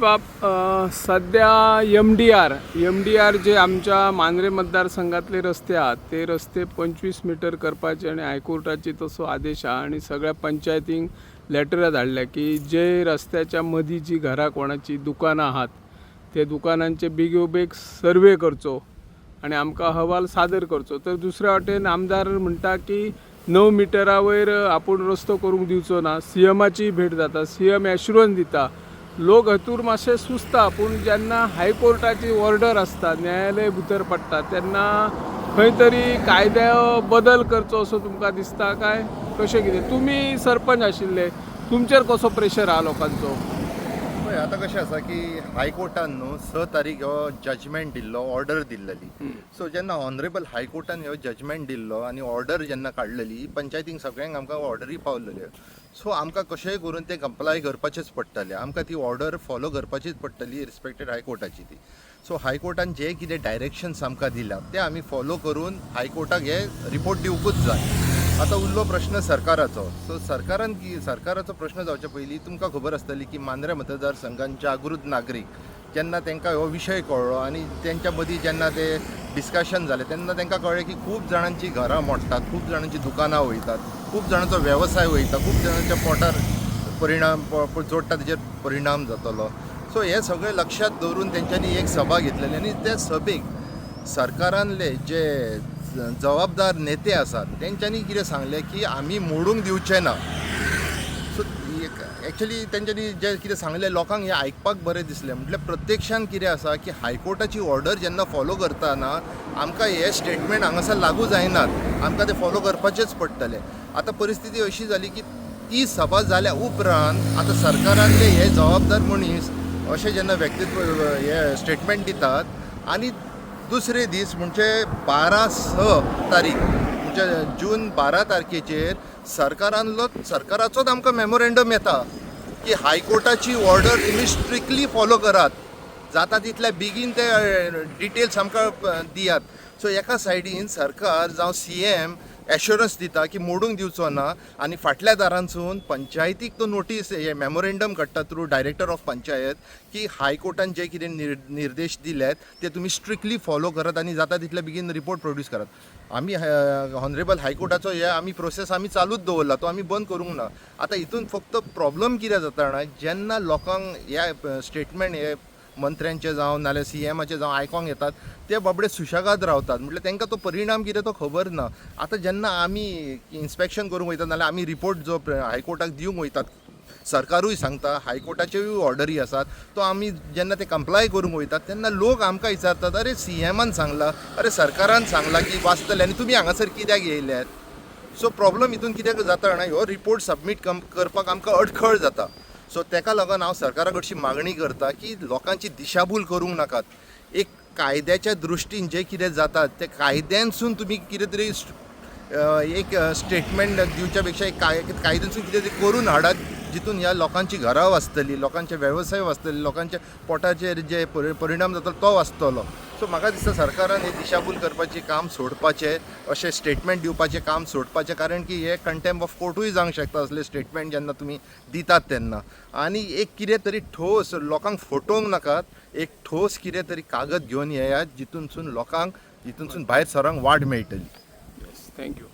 बाप सध्या M D R M D R जे आमच्या मांद्रे मतदारसंघातले रस्ते आहात ते रस्ते पंचवीस मीटर करपाचे आणि हायकोर्टाची तसो आदेश आहा आणि सगळ्या पंचायतींक लेटरां धाडल्या की जे रस्त्याच्या मदीं जी घरां कोणाची दुकानां आहात ते दुकानांचे बेगोबेग सर्वे करचो आणि आमकां अहवाल सादर करचो. तर दुसऱ्या वाटेन आमदार म्हणटा की णव मिटरा वयर आपूण रस्तो करूंक दिवचो ना सी एमाची भेट जाता सी एम एश्युरन्स दिता लोक हातूर मातशे सुस्ता पूण जेन्ना हायकोर्टाची ऑर्डर आसता न्यायालय भितर पडटा तेन्ना खंय तरी कायद्या बदल करचो असो तुमकां दिसता काय? कशें कितें? तुमी सरपंच आशिल्ले तुमचेर कसो प्रेशर आहा लोकांचो? पळय आतां कशें आसा की हायकोर्टान न्हू स तारीख हो जजमेंट दिल्लो ऑर्डर दिल्लली. सो जेन्ना ऑनरेबल हायकोर्टान हो जजमेंट दिल्लो आनी ऑर्डर जेन्ना काडलेली पंचायतींक सगळ्यांक आमकां ऑर्डरी पावलेल्यो सो आमकां कशेंय करून ते कंप्लाय करपाचेच पडटलें. आमकां ती ऑर्डर फॉलो करपाचीच पडटली रिस्पेक्टेड हायकोर्टाची ती. सो हायकोर्टान जे कितें डायरेक्शन्स आमकां दिल्या ते आमी फॉलो करून हायकोर्टाक हे रिपोर्ट दिवंकूच जाय. आतां उरलो प्रश्न सरकाराचो. सो सरकारान की सरकाराचो प्रश्न जावचे पयलीं तुमकां खबर आसतली की मांद्रे मतदारसंघान जागृत नागरीक जेन्ना तांकां हो विशय कळ्ळो आनी तेंच्या मदीं जेन्ना ते डिस्कशन जालें तेन्ना तांकां कळ्ळें की खूब जाणांची घरां मोडटात खूब जाणांची दुकानां वयतात खूब जाणांचो वेवसाय वयता खूब जाणांच्या पोटार परिणाम जोडटा तेजेर परिणाम जातलो. सो हे सगळें लक्षात दवरून तेंच्यांनी एक सभा घेतलेली आनी त्या सभेक सरकारांतले जे जबाबदार नेते आसात तेंच्यांनी कितें सांगलें की आमी मोडूंक दिवचे ना. सो एक्चुली तेंच्यांनी जे कितें सांगलें लोकांक हें आयकपाक बरें दिसलें. म्हटल्यार प्रत्यक्षान कितें आसा की हायकोर्टाची ऑर्डर जेन्ना फॉलो करताना आमकां हे स्टेटमेंट हांगासर लागू जायनात. आमकां ते फॉलो करपाचेच पडटले. आतां परिस्थिती अशी जाली की ती सभा जाल्या उपरांत आतां सरकारांतले हे जबाबदार मनीस अशें जेन्ना व्यक्तित्व हे स्टेटमेंट दितात आनी दुसरे दीस म्हणजे बारा स तारीख म्हणजे जून बारा तारखेचेर सरकारांतलो सरकाराचोच आमकां मेमोरेंडम येता की हायकोर्टाची ऑर्डर तुमी स्ट्रिक्टली फॉलो करात. जाता तितल्या बेगीन ते डिटेल्स आमकां दियात. सो एका सायडीन सरकार जावं सी एम एश्युरन्स दिता की मोडूंक दिवचो ना आनी फाटल्या दारांसून पंचायतीक तो नोटीस हे मेमोरेंडम काडटा थ्रू डायरेक्टर ऑफ पंचायत की हायकोर्टान जे कितें निर् निर्देश दिल्यात ते तुमी स्ट्रिक्टली फॉलो करात आनी जाता तितले बेगीन रिपोर्ट प्रोड्यूस करात. आमी हॉनरेबल हायकोर्टाचो हे आमी प्रोसेस आमी चालूच दवरला तो आमी बंद करूंक ना. आतां हितून फक्त प्रॉब्लम कितें जाता जाणा जेन्ना लोकांक हे स्टेटमेंट हे मंत्र्यांचे जावं नाल्यार सी एमाचे जावं आयकोंक येतात ते बाबडे सुशेगाद रावतात. म्हटल्यार तांकां तो परिणाम कितें तो खबर ना. आतां जेन्ना आमी इन्स्पेक्शन करूंक वयतात नाल्यार आमी रिपोर्ट जो हायकोर्टाक दिवंक वयतात सरकारूय सांगता हायकोर्टाच्योय ऑर्डरी आसात तो आमी जेन्ना ते कंप्लाय करूंक वयतात तेन्ना लोक आमकां विचारतात अरे सी एमान सांगला अरे सरकारान सांगला की वाचतले आनी तुमी हांगासर कित्याक येयल्यात सो प्रॉब्लम हितून कित्याक जाता जाणा ह्यो रिपोर्ट सबमीट कम करपाक आमकां अडखळ जाता. सो तेका लागून हांव सरकारा कडची मागणी करता की लोकांची दिशाभूल करूंक नाकात. एक कायद्याच्या दृश्टीन जें कितें जाता ते कायद्यांसून तुमी कितें तरी एक स्टेटमेंट दिवच्या पेक्षा एक काय कायद्यासून कितें तरी करून हाडात जितून ह्या लोकांची घरां वाचतली लोकांचे वेवसाय वाचतले लोकांच्या पोटाचेर जे परिणाम जातलो तो वाचतलो. सो म्हाका दिसता सरकारान हे दिशाभूल करपाचें काम सोडपाचें अशें स्टेटमेंट दिवपाचें काम सोडपाचें कारण की हे कंटेम्प ऑफ कोर्टूय जावंक शकता असले स्टेटमेंट जेन्ना तुमी दितात तेन्ना आनी एक कितें तरी ठोस लोकांक फटोवंक नाकात एक ठोस कितें तरी कागद घेवन येयात जितूनसून लोकांक जितूनसून भायर सरांक वाट मेळटली. थँक्यू